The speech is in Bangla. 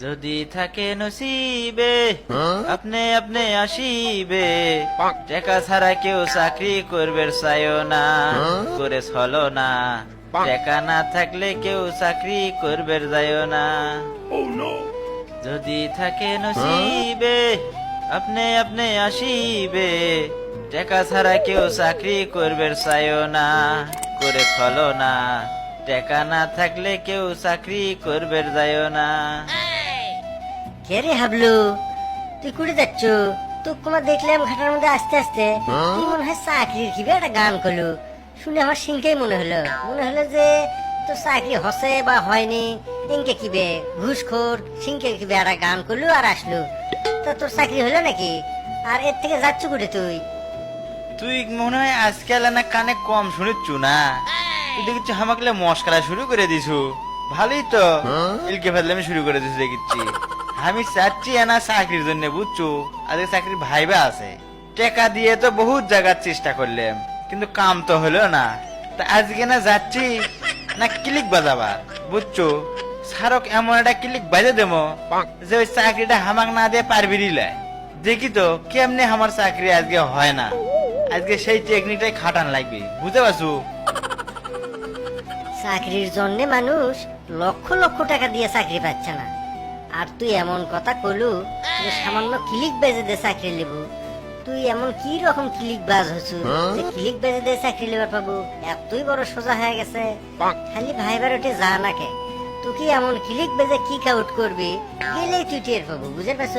যদি থাকে নসিবে আপনি আপনি আসিবে। টাকা ছাড়া কেউ চাকরি করবে চাইও না করে চলো না। টাকা না থাকলে কেউ চাকরি করবে যাইও না। যদি থাকে নসিবে আপনি আপনি আসিবে। টাকা ছাড়া কেউ চাকরি করবে চাইও না করে চলো না। টাকা না থাকলে কেউ চাকরি করবে যাইও না। কে রে হাবলু? তুই কুড়ে যাচ্ছ? তোমার দেখলাম ঘাটার মধ্যে আস্তে আস্তে। তুই মনে হয় চাকরির কি একটা গান করলু? শুনে আমার সিংকেই মনে হলো। মনে হলো যে তোর চাকরি হসে বা হয়নি ইনকে কিবে ঘুষখোর সিংকে কিবে একটা গান করলু আর আসলু। তা তোর চাকরি হলো নাকি? আর এর থেকে যাচ্ছ কুড়ে তুই? তুই মনে হয় আজকাল না কানে কম শুনেছু না? তুই দেখছি হামাকলে মস্করা শুরু করে দিছু। ভালোই তো। ইলকে ফেললে আমি শুরু করে দিছু দেখছি। আমি চাচ্ছি না চাকরির জন্য বুঝছ? আজকে চাকরি ভাইবা আছে। টাকা দিয়ে তো বহুত জায়গার চেষ্টা করলাম কিন্তু কাম তো হলো না। তা আজকে না যাচ্ছি না ক্লিক বাজাবার বুঝছ? সারক এমন একটা ক্লিক বাজে দেবো যে ওই চাকরিটা হামাক না দিয়ে পারবি রিলায় দেখি তো কেমনে আমার চাকরি আজকে হয় না? আজকে সেই টেকনিকটাই খাটান লাগবে বুঝতে পারছ? চাকরির জন্য মানুষ লক্ষ লক্ষ টাকা দিয়ে চাকরি পাচ্ছে না। আর তুই এমন কথা কলু যে সামান্য ক্লিক বেজে দে চাকরি নেবু। তুই এমন কি রকম ক্লিক বাজ হচ্ছু যে ক্লিক বেজে দে চাকরি লেবার পাবো? এতই বড় সোজা হয়ে গেছে। খালি ভাইবার ওটে যা নাকে তুই কি এমন ক্লিক বেজে কি কাউট করবি? গেলেই তুই টের পাবো বুঝে পারছ?